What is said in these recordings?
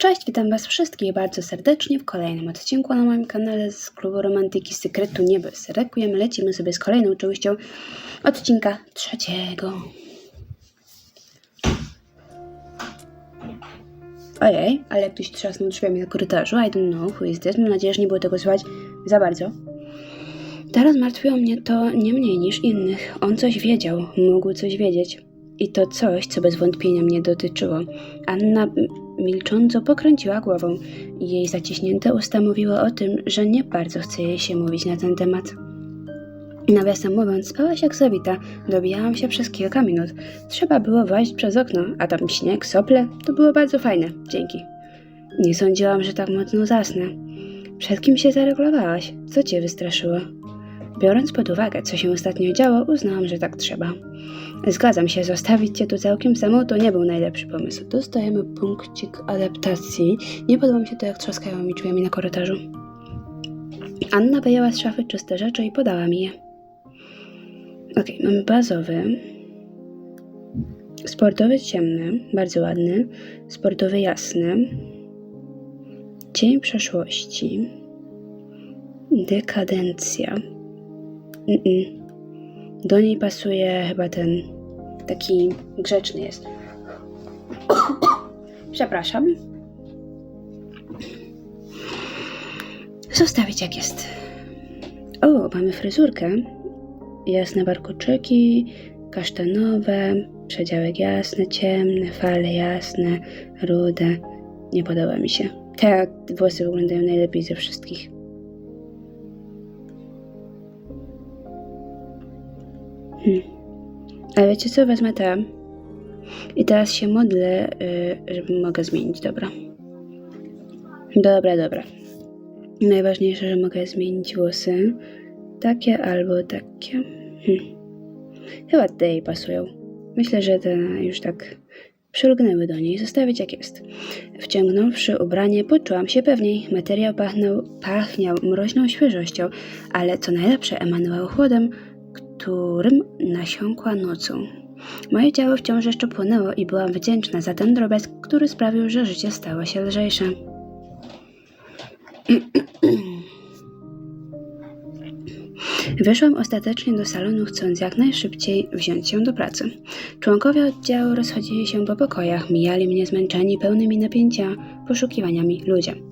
Cześć, witam Was wszystkich bardzo serdecznie w kolejnym odcinku na moim kanale z klubu Romantyki Sekretu Niebez. Rekujemy, lecimy sobie z kolejną częścią odcinka trzeciego. Ojej, ale ktoś trzasnął drzwiami na korytarzu. I don't know who is this. Mam nadzieję, że nie było tego słychać za bardzo. Teraz martwiło mnie to nie mniej niż innych. On coś wiedział, mógł coś wiedzieć. I to coś, co bez wątpienia mnie dotyczyło. Anna milcząco pokręciła głową. Jej zaciśnięte usta mówiły o tym, że nie bardzo chce jej się mówić na ten temat. Nawiasem mówiąc, spałaś jak zawita. Dobijałam się przez kilka minut. Trzeba było wejść przez okno, a tam śnieg, sople. To było bardzo fajne. Dzięki. Nie sądziłam, że tak mocno zasnę. Przed kim się zareglowałaś? Co cię wystraszyło? Biorąc pod uwagę, co się ostatnio działo, uznałam, że tak trzeba. Zgadzam się, zostawić cię tu całkiem samą to nie był najlepszy pomysł. Dostajemy punkcik adaptacji. Nie podoba mi się to, jak trzaskają mi drzwiami na korytarzu. Anna wyjęła z szafy czyste rzeczy i podała mi je. Okej, mamy bazowy. Sportowy ciemny, bardzo ładny. Sportowy jasny. Cień przeszłości. Dekadencja. Mm-mm. Do niej pasuje chyba ten taki grzeczny jest. Przepraszam. Zostawić jak jest. O, mamy fryzurkę. Jasne warkoczyki, kasztanowe, przedziałek jasny, ciemny, fale jasne, rude. Nie podoba mi się. Te włosy wyglądają najlepiej ze wszystkich. Hmm. Ale wiecie co, wezmę te. I teraz się modlę, y, żeby mogę zmienić, dobra. Dobra, dobra. Najważniejsze, że mogę zmienić włosy. Takie albo takie. Hmm. Chyba te jej pasują. Myślę, że te już tak przylgnęły do niej. Zostawić jak jest. Wciągnąwszy ubranie, poczułam się pewniej. Materiał pachnął, pachniał mroźną świeżością, ale co najlepsze, emanował chłodem, którym nasiąkła nocą. Moje ciało wciąż jeszcze płonęło i byłam wdzięczna za ten drobiazg, który sprawił, że życie stało się lżejsze. Wyszłam ostatecznie do salonu, chcąc jak najszybciej wziąć się do pracy. Członkowie oddziału rozchodzili się po pokojach, mijali mnie zmęczeni, pełnymi napięcia, poszukiwaniami ludzie.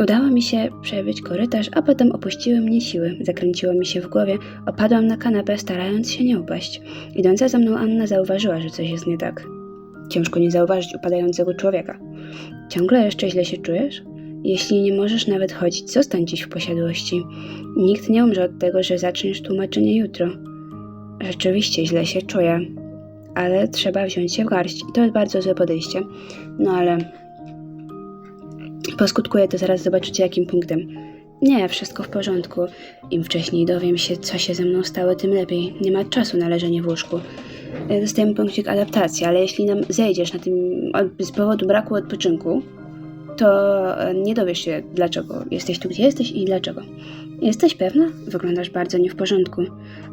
Udało mi się przebyć korytarz, a potem opuściły mnie siły. Zakręciło mi się w głowie, opadłam na kanapę, starając się nie upaść. Idąca za mną Anna zauważyła, że coś jest nie tak. Ciężko nie zauważyć upadającego człowieka. Ciągle jeszcze źle się czujesz? Jeśli nie możesz nawet chodzić, zostań dziś w posiadłości. Nikt nie umrze od tego, że zaczniesz tłumaczenie jutro. Rzeczywiście źle się czuję, ale trzeba wziąć się w garść i to jest bardzo złe podejście. No ale poskutkuje to zaraz zobaczycie jakim punktem. Nie, wszystko w porządku. Im wcześniej dowiem się, co się ze mną stało, tym lepiej. Nie ma czasu na leżenie w łóżku. Dostajemy punkcik adaptacji, ale jeśli nam zejdziesz na tym z powodu braku odpoczynku, to e, nie dowiesz się, dlaczego jesteś tu, gdzie jesteś i dlaczego. Jesteś pewna? Wyglądasz bardzo nie w porządku.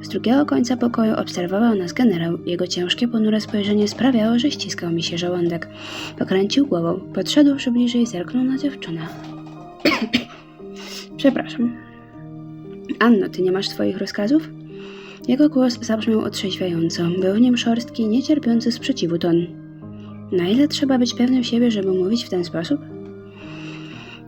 Z drugiego końca pokoju obserwował nas generał. Jego ciężkie, ponure spojrzenie sprawiało, że ściskał mi się żołądek. Pokręcił głową, podszedłszy bliżej, zerknął na dziewczynę. Przepraszam. Anno, ty nie masz swoich rozkazów? Jego głos zabrzmiał otrzeźwiająco. Był w nim szorstki, niecierpiący sprzeciwu ton. Na ile trzeba być pewnym siebie, żeby mówić w ten sposób?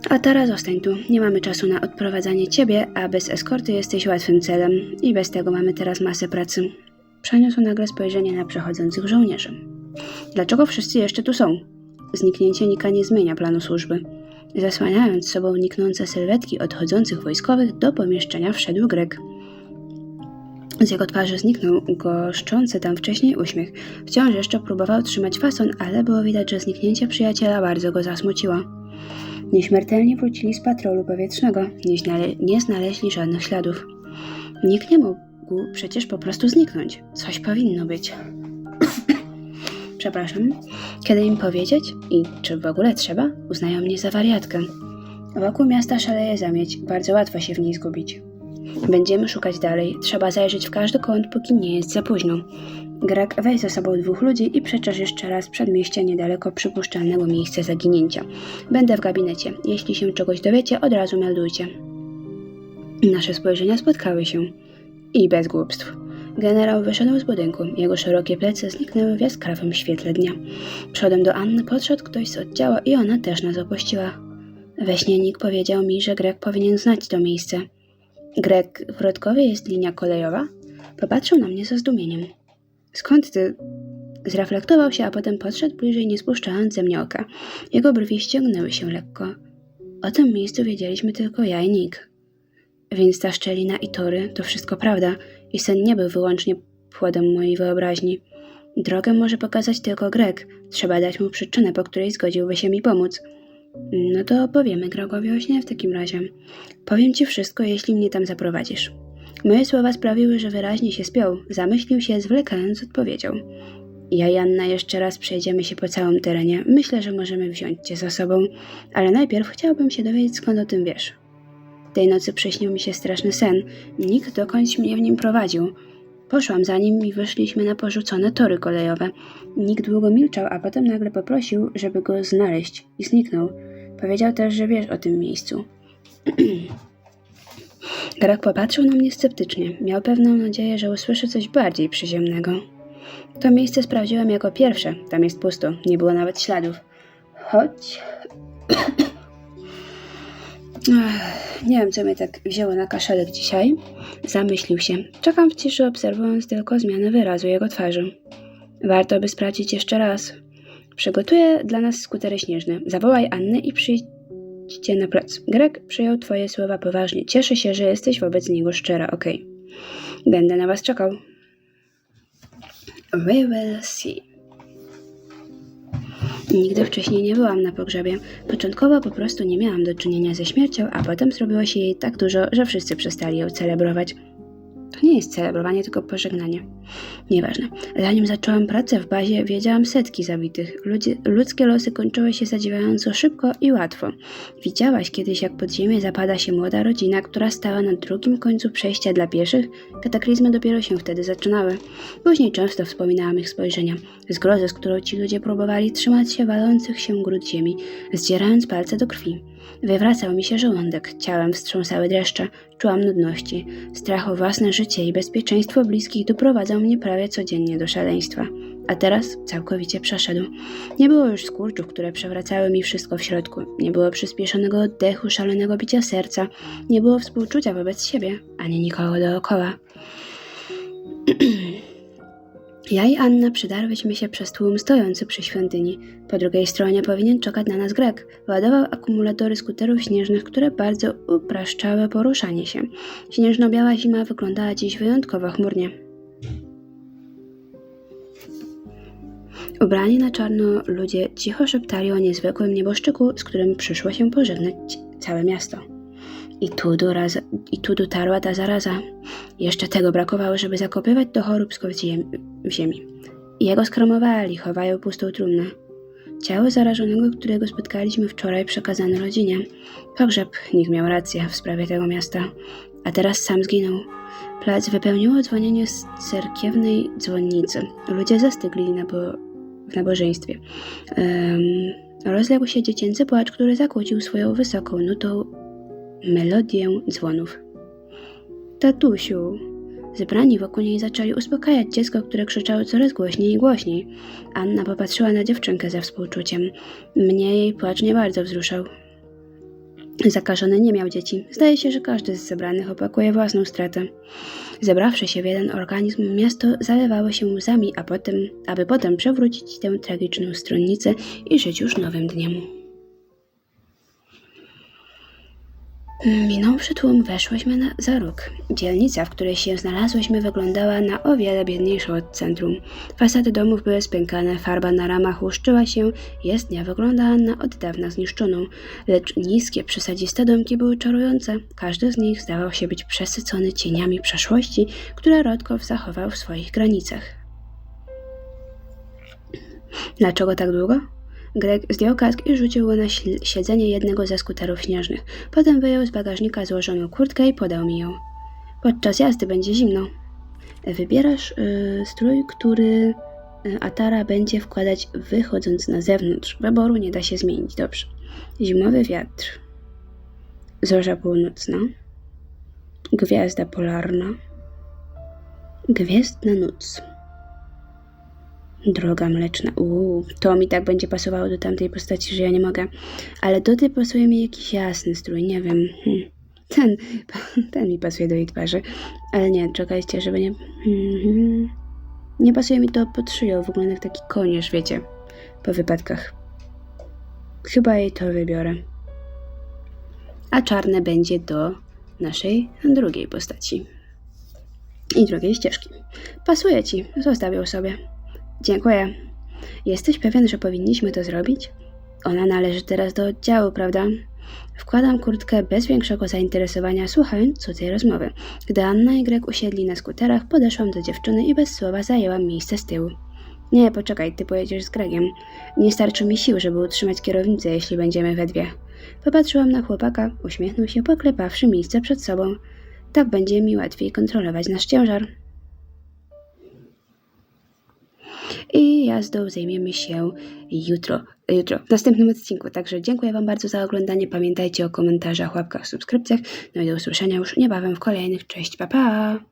A teraz zostań tu. Nie mamy czasu na odprowadzanie ciebie, a bez eskorty jesteś łatwym celem. I bez tego mamy teraz masę pracy. Przeniósł nagle spojrzenie na przechodzących żołnierzy. Dlaczego wszyscy jeszcze tu są? Zniknięcie Nika nie zmienia planu służby. Zasłaniając sobą niknące sylwetki odchodzących wojskowych, do pomieszczenia wszedł Grek. Z jego twarzy zniknął goszczący tam wcześniej uśmiech. Wciąż jeszcze próbował trzymać fason, ale było widać, że zniknięcie przyjaciela bardzo go zasmuciło. Nieśmiertelni wrócili z patrolu powietrznego, nie, znale- nie znaleźli żadnych śladów. Nikt nie mógł przecież po prostu zniknąć. Coś powinno być. Przepraszam. Kiedy im powiedzieć? I czy w ogóle trzeba? Uznają mnie za wariatkę. Wokół miasta szaleje zamieć, bardzo łatwo się w niej zgubić. Będziemy szukać dalej. Trzeba zajrzeć w każdy kąt, póki nie jest za późno. Greg, weź ze sobą dwóch ludzi i przeczesz jeszcze raz przedmieście niedaleko przypuszczalnego miejsca zaginięcia. Będę w gabinecie. Jeśli się czegoś dowiecie, od razu meldujcie. Nasze spojrzenia spotkały się. I bez głupstw. Generał wyszedł z budynku. Jego szerokie plecy zniknęły w jaskrawym świetle dnia. Przodem do Anny podszedł ktoś z oddziału i ona też nas opuściła. We śnie Nick powiedział mi, że Greg powinien znać to miejsce. Greg, w Rodkowie jest linia kolejowa? Popatrzył na mnie ze zdumieniem. Skąd ty? Zreflektował się, a potem podszedł bliżej, nie spuszczając ze mnie oka. Jego brwi ściągnęły się lekko. O tym miejscu wiedzieliśmy tylko ja i Nick. Więc ta szczelina i tory to wszystko prawda i sen nie był wyłącznie płodem mojej wyobraźni. Drogę może pokazać tylko Greg. Trzeba dać mu przyczynę, po której zgodziłby się mi pomóc. No to opowiemy Gregowi o śnie w takim razie. Powiem ci wszystko, jeśli mnie tam zaprowadzisz. Moje słowa sprawiły, że wyraźnie się spiął. Zamyślił się, zwlekając odpowiedzią. Ja i Anna jeszcze raz przejdziemy się po całym terenie. Myślę, że możemy wziąć cię za sobą, ale najpierw chciałbym się dowiedzieć, skąd o tym wiesz. Tej nocy przyśnił mi się straszny sen. Nikt dokądś mnie w nim prowadził. Poszłam za nim i wyszliśmy na porzucone tory kolejowe. Nikt długo milczał, a potem nagle poprosił, żeby go znaleźć i zniknął. Powiedział też, że wiesz o tym miejscu. Greg popatrzył na mnie sceptycznie. Miał pewną nadzieję, że usłyszy coś bardziej przyziemnego. To miejsce sprawdziłem jako pierwsze. Tam jest pusto. Nie było nawet śladów. Chodź. Ech, nie wiem, co mnie tak wzięło na kaszelek dzisiaj. Zamyślił się. Czekam w ciszy, obserwując tylko zmianę wyrazu jego twarzy. Warto by sprawdzić jeszcze raz. Przygotuję dla nas skutery śnieżne. Zawołaj Annę i przyjdźcie na plac. Greg przyjął twoje słowa poważnie. Cieszę się, że jesteś wobec niego szczera, okej. Będę na was czekał. We will see. Nigdy wcześniej nie byłam na pogrzebie. Początkowo po prostu nie miałam do czynienia ze śmiercią, a potem zrobiło się jej tak dużo, że wszyscy przestali ją celebrować. To nie jest celebrowanie, tylko pożegnanie. Nieważne. Zanim zaczęłam pracę w bazie, wiedziałam setki zabitych. Ludzkie losy kończyły się zadziwiająco szybko i łatwo. Widziałaś kiedyś, jak pod ziemię zapada się młoda rodzina, która stała na drugim końcu przejścia dla pieszych? Kataklizmy dopiero się wtedy zaczynały. Później często wspominałam ich spojrzenia. Zgrozę, z którą ci ludzie próbowali trzymać się walących się gród ziemi, zdzierając palce do krwi. Wywracał mi się żołądek, ciałem wstrząsały dreszcze, czułam nudności. Strach o własne życie i bezpieczeństwo bliskich doprowadzał mnie prawie codziennie do szaleństwa. A teraz całkowicie przeszedł. Nie było już skurczów, które przewracały mi wszystko w środku. Nie było przyspieszonego oddechu, szalonego bicia serca. Nie było współczucia wobec siebie, ani nikogo dookoła. Ja i Anna przedarłyśmy się przez tłum stojący przy świątyni. Po drugiej stronie powinien czekać na nas Greg. Ładował akumulatory skuterów śnieżnych, które bardzo upraszczały poruszanie się. Śnieżno-biała zima wyglądała dziś wyjątkowo chmurnie. Ubrani na czarno ludzie cicho szeptali o niezwykłym nieboszczyku, z którym przyszło się pożegnać całe miasto. I tu, doraz, I tu dotarła ta zaraza. Jeszcze tego brakowało, żeby zakopywać do choróbsko w, ziem, w ziemi. Jego skromowali, chowają pustą trumnę. Ciało zarażonego, którego spotkaliśmy wczoraj, przekazano rodzinie. Pogrzeb, nikt miał rację w sprawie tego miasta. A teraz sam zginął. Plac wypełniło dzwonienie z cerkiewnej dzwonnicy. Ludzie zastygli na bo w nabożeństwie. Um, rozległ się dziecięcy płacz, który zakłócił swoją wysoką nutą melodię dzwonów. Tatusiu! Zebrani wokół niej zaczęli uspokajać dziecko, które krzyczało coraz głośniej i głośniej. Anna popatrzyła na dziewczynkę ze współczuciem. Mnie jej płacz nie bardzo wzruszał. Zakażony nie miał dzieci. Zdaje się, że każdy z zebranych opakuje własną stratę. Zebrawszy się w jeden organizm, miasto zalewało się łzami, a potem, aby potem przewrócić tę tragiczną stronnicę i żyć już nowym dniem. Minąwszy tłum, weszłyśmy na, za róg. Dzielnica, w której się znalazłyśmy, wyglądała na o wiele biedniejszą od centrum. Fasady domów były spękane, farba na ramach łuszczyła się, jezdnia wyglądała na od dawna zniszczoną, lecz niskie, przesadziste domki były czarujące. Każdy z nich zdawał się być przesycony cieniami przeszłości, które Rodkow zachował w swoich granicach. Dlaczego tak długo? Greg zdjął kask i rzucił go na siedzenie jednego ze skuterów śnieżnych. Potem wyjął z bagażnika złożoną kurtkę i podał mi ją. Podczas jazdy będzie zimno. Wybierasz y, strój, który y, Atara będzie wkładać wychodząc na zewnątrz. Wyboru nie da się zmienić. Dobrze. Zimowy wiatr. Zorza północna. Gwiazda polarna. Gwiezdna noc. Droga mleczna. Uuu, to mi tak będzie pasowało do tamtej postaci, że ja nie mogę. Ale do tej pasuje mi jakiś jasny strój, nie wiem. Hmm. Ten, ten mi pasuje do jej twarzy. Ale nie, czekajcie, żeby nie... Mhm. Nie pasuje mi to pod szyją, wygląda jak taki konież, wiecie, po wypadkach. Chyba jej to wybiorę. A czarne będzie do naszej drugiej postaci. I drugiej ścieżki. Pasuje ci, zostaw ją sobie. Dziękuję. Jesteś pewien, że powinniśmy to zrobić? Ona należy teraz do oddziału, prawda? Wkładam kurtkę bez większego zainteresowania, słuchając cudzej rozmowy. Gdy Anna i Greg usiedli na skuterach, podeszłam do dziewczyny i bez słowa zajęłam miejsce z tyłu. Nie, poczekaj, ty pojedziesz z Gregiem. Nie starczy mi sił, żeby utrzymać kierownicę, jeśli będziemy we dwie. Popatrzyłam na chłopaka, uśmiechnął się, poklepawszy miejsce przed sobą. Tak będzie mi łatwiej kontrolować nasz ciężar. I jazdą zajmiemy się jutro, jutro, w następnym odcinku. Także dziękuję Wam bardzo za oglądanie. Pamiętajcie o komentarzach, łapkach, subskrypcjach. No i do usłyszenia już niebawem w kolejnych. Cześć, pa pa!